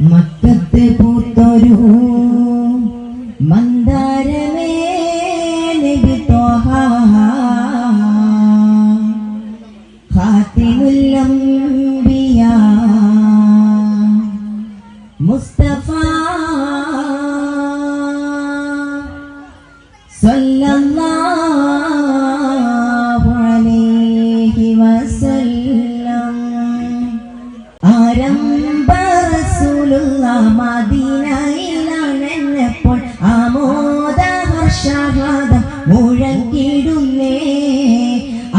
മക്കത്ത് പൂത്തൊരു മന്ദാരമേ നബി മുസ്തഫ വസല്ലം. ആരംഭ റസൂലുള്ള മദീനയിലാണെന്നപ്പോൾ ആമോദ ഹർഷാഹ്ലാദം മുഴങ്ങിടുന്നേ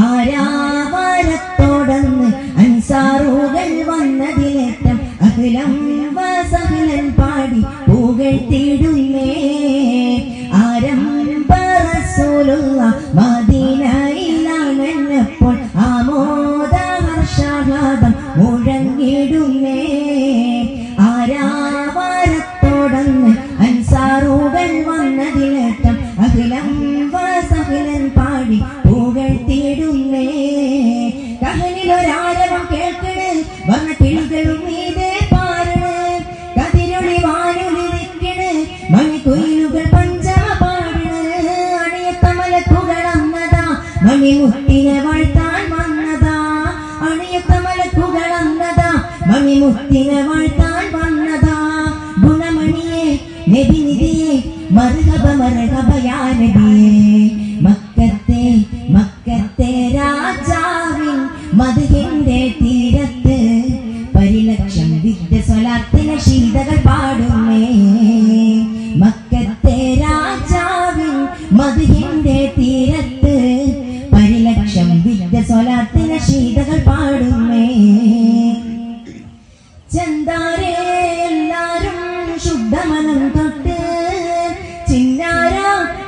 ആരാവാരത്തോടന്ന് അൻസാറുകൾ വന്നതിലേറ്റം അഖിലം വസഹലൻ പാടി പുകഴ്ത്തിടുന്നേ. ആരംഭ റസൂലുള്ള മദീനയിലാണെന്നപ്പോൾ ആമോദ ഹർഷാഹ്ലാദം മുഴങ്ങിടുന്നേ. ആരാവാരത്തോടന്ന് അൻസാറുകൾ വന്നതിലേറ്റം അഖിലം വസഹിലൻ പാടി പുകഴ്ത്തിടുന്നേ കഹനിലൊരാരവം കേൾക്കണ് വന്ന കിളികളും മീതെ പാരണ്. കതിരൊളി വാനുലിരിക്കണ് മണിക്കുയിലുകൾ പഞ്ചമ പാടണ്. അണിയത്ത മലക്കുകൾ അന്നതാ മണിമുത്തിനെ വാഴ്ത്താൻ വന്നതാ. അണിയത്ത മലക്കുകൾ അന്നതാ മണിമുത്തിനെ വാഴ്ത്താൻ ഗുണമണിയെ നബിനിധിയെ മർഹബ മർഹബ യാ നബി മക്കത്തെ മക്കത്തെ രാജാവിൻ മധുഹിന്റെ തീരത്ത് പരിലക്ഷം വിദ്യ സ്വലാത്തിന് ശീതകൾ പാടുമേ. മക്കത്തെ രാജാവിൻ മധുഹിന്റെ തീരത്ത് പരിലക്ഷം വിദ്യ സ്വലാത്തിന് ശീതകൾ പാടുമേ. ചെന്താരേ ശുദ്ധമനം തൊട്ട് ചിന്നാര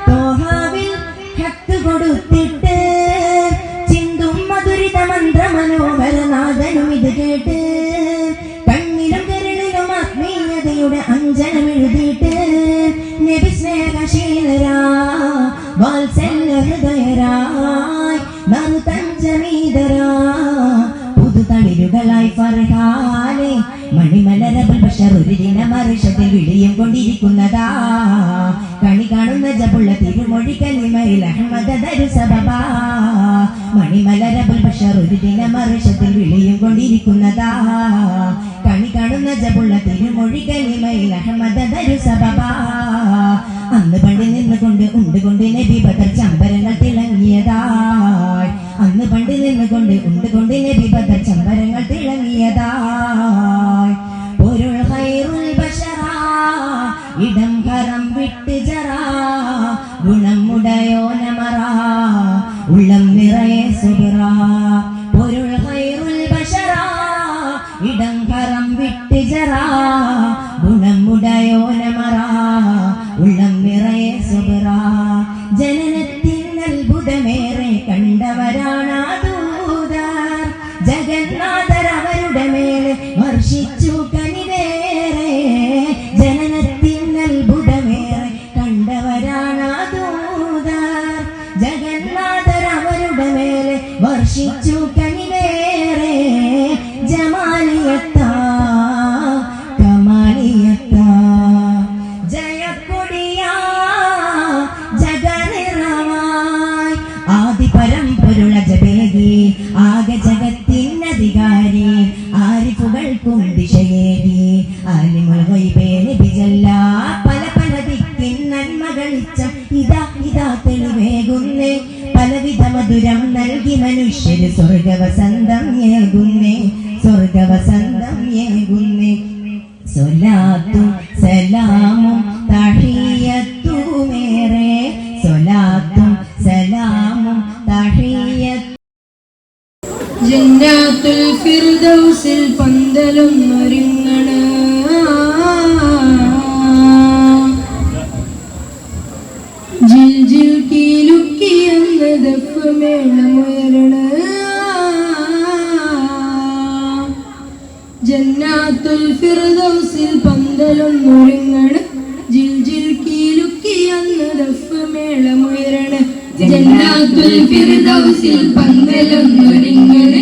തോഹാവിൽ ഹത്ത് കൊടുത്തിട്ട് ചിന്തും മധുരിത മന്ത്ര മനോഹരനാഥനും ഇത് കേട്ട് കണ്ണിലും കരളിലും ആത്മീയതയുടെ അഞ്ജനം എഴുതിയിട്ട് നബി സ്നേഹശീലരാ വാത്സല്യ ഹൃദയരായ് നറുതഞ്ചമീതരാ പുതുതളിരുകളായി ഫർഹാനെ മണിമലരബൽ ബഷർ ഒരു ദിനമറിഷത്തിൽ വിളിയും കൊണ്ടിരിക്കുന്നതാ കണി കാണുന്ന ജബുള്ള തിരുമൊഴി കലിമയിൽ അഹമ്മദ് ദരു സബബാ. മണിമലരബൽ ബഷർ ഒരു ദിനമറിഷത്തിൽ വിളിയും കൊണ്ടിരിക്കുന്നതാ കണി കാണുന്ന ജബുള്ള തിരുമൊഴി കലിമയിൽ അഹമ്മദ് ദരു സബബാ. അന്ന് പണ്ട് നിന്നുകൊണ്ട് ഉണ്ടുകൊണ്ട് നബി ബദർ ചമ്പരങ്ങൾ തിളങ്ങിയതായി അന്ന് പണ്ട് നിന്നുകൊണ്ട് ഉണ്ടുകൊണ്ട് നബി ബദർ ചമ്പരങ്ങൾ തിളങ്ങിയതായി உள்ளம் நிறைய சுபரா She took മധുരം നൽകി മനുഷ്യര് സ്വർഗവസന്തം ഏകുന്നേ സ്വർഗവസന്തം ഏകുന്നേ. സ്വലാത്തും സലാമും തഹിയത്തുമേറെ സ്വലാത്തും സലാമും തഹിയത്തു ഫിർദൗസിൽ പന്തലും ഒരുങ്ങണ. ജിൽ ജിൽ കീലുക്കി ദഫ് മേളമുയരണ ജന്നാത്തുൽ ഫിർദൗസിൽ പന്തലും ഒരുങ്ങണ ജിൽ ജിൽ കീലുക്കി അന്ന് ദഫ് മേളമുയരണ ജന്നാത്തുൽ ഫിർദൗസിൽ പന്തലും ഒരുങ്ങണ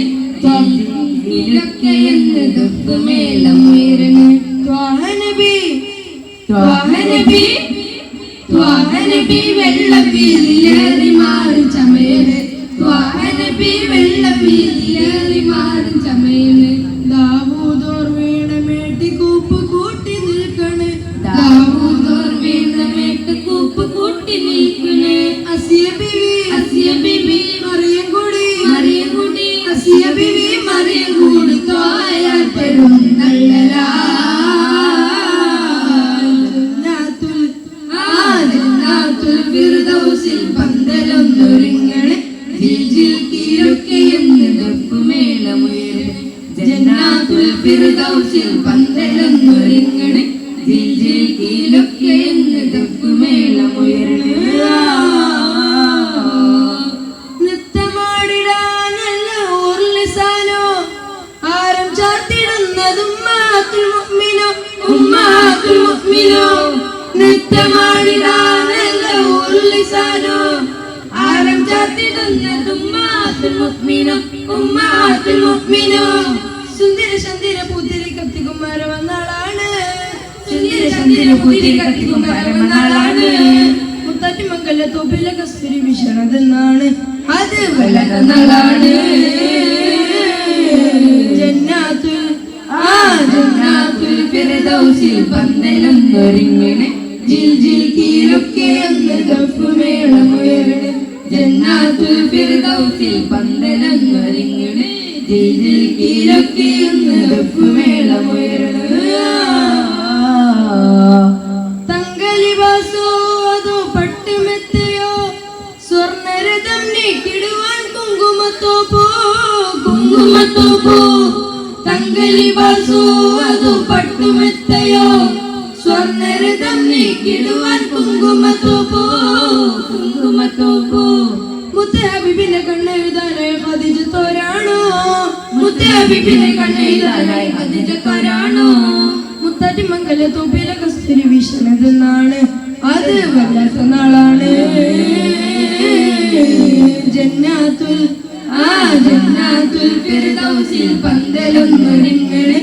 ഇലൊക്കെ എന്ന് ദഫ് മേളമുയരണ ത്വാഹ ത്വാഹനബി ത്വാഹനബി വെള്ളപ്പീലിലേറി മാറും ചമയന് ത്വാഹനബി വെള്ളപ്പീലിലേറി മാറും ചമയന് ദാവൂദോർ വീണമേട്ടി കൂപ്പ് കൂട്ടി നിൽക്കണ്. ദാവൂദോർ വീണമേട്ട് കൂപ്പ് കൂട്ടി നിൽക്കണ്. അസിയ ബിവി അസിയ ബിബി മറിയം കൂടി. മറിയം കൂടി. അസിയ ബിവി മറിയം കൂടി. തോയാൽ പെരും ജന്നാത്തുൽ ഫിർദൗസിൽ പന്തലൊന്നൊരുങ്ങണ് ജിൽ ജിൽ കീഴൊക്കെയെന്ന് ദഫ്മേളമുയര് നൃത്തമാടിടാനല്ല ഉർലിസാനോ ആരം ചാർത്തിടുന്നതും ഉമ്മാത്തുൽ മുഅ്മിനോ. ഉമ്മാത്തുൽ മുഅ്മിനോ. നൃത്തമാടിടാനല്ല ഉർലിസാനോ ആരം ചാർത്തിടുന്നതും ഉമ്മാത്തുൽ മുഅ്മിനോ. ഉമ്മാത്തുൽ മുഅ്മിനോ. സുന്ദര ചന്ദ്ര പുതിരി കത്തികുമാര വന്നാളാണ്. സുന്ദര ചന്ദ്ര പുതിരി കത്തികുമാര വന്നാളാണ്. മുത്താറ്റുമംഗല തോപ്പിലെ കസ്തൂരി വിഷണതെന്നാണ് അത് വല്ലതെന്നാളാണ് ജന്നാത്തുൽ ആ ജന്നാത്തുൽ ഫിർദൗസിൽ പന്തലൊന്നൊരുങ്ങണ് ജിൽ ജിൽ ജന്നാത്തുൽ ഫിർദൗസിൽ ജിൽ കീഴൊക്കെ എന്ന് ദഫ്മേളമുയരണ തങ്കലിവാസോ അതോ പട്ടുമെത്തയോ സ്വർണരഥം നീക്കിടുവാൻ കുങ്കുമത്തോപ്പോ കുങ്കുമത്തോപ്പോ തങ്കലിവാസോ അതോ പട്ടുമെത്തയോ സ്വർണരഥം നീക്കിടുവാൻ കുങ്കുമത്തോപ്പോ കുങ്കുമത്തോപ്പോ ഖദീജത്തോരാണോ മുത്താറ്റിമംഗല തോപ്പിലെ കസ്തൂരി വീശണതെന്നാണ് അത് വല്ലാത്ത നാളാണ് ജന്നാത്തുൽ ആ ജന്നാത്തുൽ ഫിർദൗസിൽ പന്തലൊന്നൊരുങ്ങണ്.